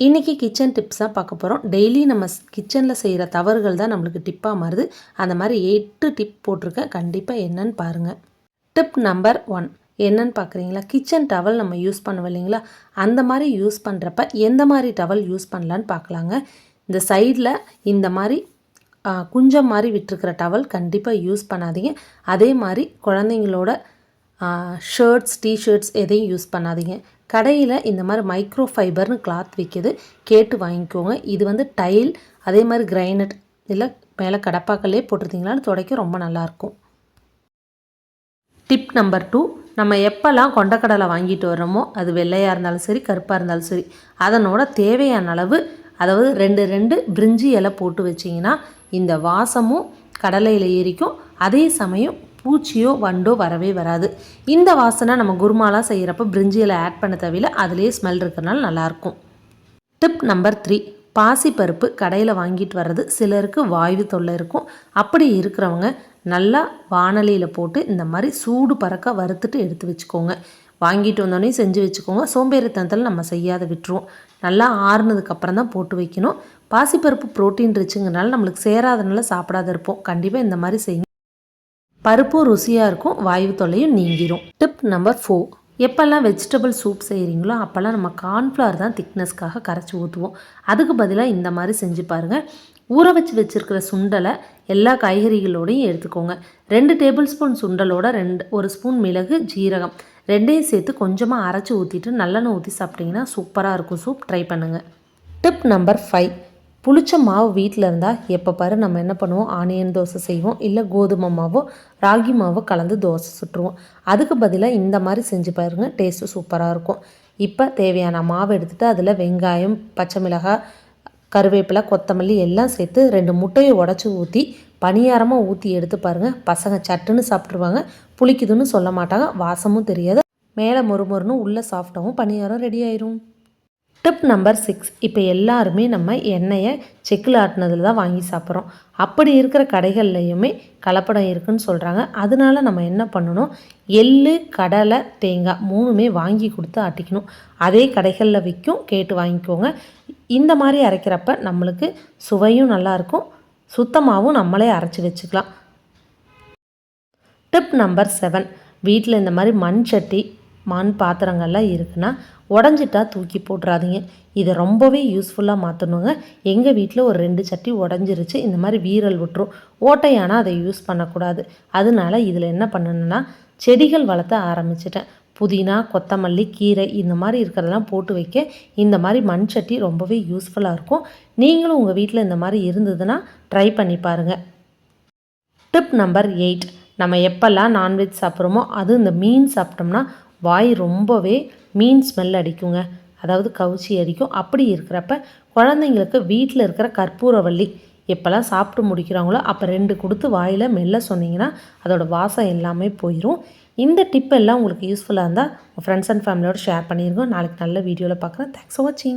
இன்றைக்கி kitchen tips தான் பார்க்க போகிறோம் டெய்லி நம்ம கிச்சனில் செய்கிற தவறுகள் தான் நம்மளுக்கு டிப்பாக மாறுது. அந்த மாதிரி எட்டு டிப் போட்டிருக்கேன் கண்டிப்பாக என்னன்னு பாருங்கள் டிப் நம்பர் ஒன் என்னன்னு பார்க்குறீங்களா கிச்சன் டவல் நம்ம யூஸ் பண்ணுவோம் இல்லைங்களா? அந்த மாதிரி யூஸ் பண்ணுறப்ப எந்த மாதிரி டவல் யூஸ் பண்ணலான்னு பார்க்கலாங்க இந்த சைடில் இந்த மாதிரி குஞ்சம் மாதிரி விட்டுருக்கிற டவல் கண்டிப்பாக யூஸ் பண்ணாதீங்க. அதே மாதிரி குழந்தைங்களோட ஷர்ட்ஸ் டிஷர்ட்ஸ் எதையும் யூஸ் பண்ணாதீங்க. கடையில் இந்த மாதிரி மைக்ரோ ஃபைபர்னு கிளாத் விற்கிது கேட்டு வாங்கிக்கோங்க. இது வந்து டைல் அதே மாதிரி கிரைனட் இல்லை மேலே கடப்பாக்கல்லே போட்டிருந்தீங்கன்னா துடைக்க ரொம்ப நல்லாயிருக்கும். டிப் நம்பர் டூ நம்ம எப்போல்லாம் கொண்டக்கடலை வாங்கிட்டு வரோமோ அது வெள்ளையாக இருந்தாலும் சரி கருப்பாக இருந்தாலும் சரி அதனோட தேவையான அளவு அதாவது ரெண்டு ரெண்டு பிரிஞ்சி இலை போட்டு வச்சிங்கன்னா இந்த வாசமும் கடலையில் ஏறிக்கும். அதே சமயம் பூச்சியோ வண்டோ வரவே வராது. இந்த வாசனை நம்ம குருமாலா செய்கிறப்ப பிரிஞ்சியில் ஆட் பண்ண தவிர அதுலேயே ஸ்மெல் இருக்கிறனால நல்லாயிருக்கும். டிப் நம்பர் த்ரீ பாசிப்பருப்பு கடையில் வாங்கிட்டு வர்றது சிலருக்கு வாய்வு தொல்லை இருக்கும். அப்படி இருக்கிறவங்க நல்லா வானலியில் போட்டு இந்த மாதிரி சூடு பறக்க வறுத்துட்டு எடுத்து வச்சுக்கோங்க. வாங்கிட்டு வந்தோடனே செஞ்சு வச்சுக்கோங்க. சோம்பேறித்தனத்தில் நம்ம செய்யாத விட்டுருவோம். நல்லா ஆறுனதுக்கப்புறம் தான் போட்டு வைக்கணும். பாசிப்பருப்பு ப்ரோட்டீன் ரிச்சுங்கிறனால நம்மளுக்கு சேராதனால சாப்பிடாத இருப்போம். கண்டிப்பாக இந்த மாதிரி செய்யுங்க. பருப்பும் ருசியாக இருக்கும் வாயு தொல்லையும் நீங்கிரும். டிப் நம்பர் ஃபோர் எப்போல்லாம் வெஜிடபிள் சூப் செய்கிறீங்களோ அப்போல்லாம் நம்ம கார்ன்ஃப்ளவர் தான் திக்னஸ்க்காக கரைச்சி ஊற்றுவோம் அதுக்கு பதிலாக இந்த மாதிரி செஞ்சு பாருங்கள் ஊற வச்சு வச்சுருக்கிற சுண்டலை எல்லா காய்கறிகளோடையும் எடுத்துக்கோங்க. ரெண்டு டேபிள் ஸ்பூன் சுண்டலோட ரெண்டு ஒரு ஸ்பூன் மிளகு ஜீரகம் ரெண்டையும் சேர்த்து கொஞ்சமாக அரைச்சி ஊற்றிட்டு நல்லெண்ணெய் ஊற்றி சாப்பிட்டிங்கன்னா சூப்பராக இருக்கும். சூப் ட்ரை பண்ணுங்கள் டிப் நம்பர் ஃபைவ் புளிச்ச மாவு வீட்டில் இருந்தால் எப்போ பாரு நம்ம என்ன பண்ணுவோம்? ஆனியன் தோசை செய்வோம். இல்லை கோதுமை மாவோ ராகி மாவோ கலந்து தோசை சுட்டுருவோம். அதுக்கு பதிலாக இந்த மாதிரி செஞ்சு பாருங்கள் டேஸ்ட்டு சூப்பராக இருக்கும். இப்போ தேவையான மாவு எடுத்துகிட்டு அதில் வெங்காயம் பச்சை மிளகாய் கருவேப்பிலை கொத்தமல்லி எல்லாம் சேர்த்து ரெண்டு முட்டையை உடச்சி ஊற்றி பணியாரமாக ஊற்றி எடுத்து பாருங்கள் பசங்க சட்டுன்னு சாப்பிட்ருவாங்க புளிக்குதுன்னு சொல்ல மாட்டாங்க. வாசமும் தெரியாது. மேலே மொறுமொறுன்னு உள்ளே சாப்பிட்டவும் பணியாரம் ரெடி ஆயிரும். டிப் நம்பர் சிக்ஸ் இப்போ எல்லாருமே நம்ம எண்ணெயை செக்கில் ஆட்டினதில் தான் வாங்கி சாப்பிட்றோம். அப்படி இருக்கிற கடைகள்லையுமே கலப்படம் இருக்குன்னு சொல்கிறாங்க அதனால நம்ம என்ன பண்ணணும்? எள்ளு கடலை தேங்காய் மூணுமே வாங்கி கொடுத்து ஆட்டிக்கணும். அதே கடைகளில் விற்கும் கேட்டு வாங்கிக்கோங்க. இந்த மாதிரி அரைக்கிறப்ப நம்மளுக்கு சுவையும் நல்லாயிருக்கும் சுத்தமாகவும் நம்மளே அரைச்சி வச்சுக்கலாம். டிப் நம்பர் செவன் வீட்டில் இந்த மாதிரி மண் சட்டி மண் பாத்திரங்கள்லாம் இருக்குன்னா உடஞ்சிட்டா தூக்கி போட்டுறாதீங்க. இதை ரொம்பவே யூஸ்ஃபுல்லாக மாற்றணுங்க எங்கள் வீட்டில் ஒரு ரெண்டு சட்டி உடஞ்சிருச்சு. இந்த மாதிரி வீரல் விட்டுரும். ஓட்டையானால் அதை யூஸ் பண்ணக்கூடாது. அதனால இதில் என்ன பண்ணணுன்னா செடிகள் வளர்த்த ஆரம்பிச்சிட்டேன். புதினா கொத்தமல்லி கீரை இந்த மாதிரி இருக்கிறதெல்லாம் போட்டு வைக்க இந்த மாதிரி மண் சட்டி ரொம்பவே யூஸ்ஃபுல்லாக இருக்கும். நீங்களும் உங்கள் வீட்டில் இந்த மாதிரி இருந்ததுன்னா ட்ரை பண்ணி பாருங்கள் டிப் நம்பர் எயிட் நம்ம எப்போல்லாம் நான்வெஜ் சாப்பிட்றோமோ அது இந்த மீன் சாப்பிட்டோம்னா வாய் ரொம்பவே மீன் ஸ்மெல் அடிக்குங்க. அதாவது கவுச்சி அடிக்கும். அப்படி இருக்கிறப்ப குழந்தைங்களுக்கு வீட்டில் இருக்கிற கற்பூரவள்ளி எப்போல்லாம் சாப்பிட்டு முடிக்கிறாங்களோ அப்போ ரெண்டு கொடுத்து வாயில் மெல்ல சொன்னீங்கன்னா அதோட வாசம் எல்லாமே போயிடும் இந்த டிப் எல்லாம் உங்களுக்கு யூஸ்ஃபுல்லாக இருந்தால் உங்கள் ஃப்ரெண்ட்ஸ் அண்ட் ஃபேமிலியோட ஷேர் பண்ணியிருக்கோம் நாளைக்கு நல்ல வீடியோவில் பார்க்குறேன் தேங்க்ஸ் ஃபார் வாட்சிங்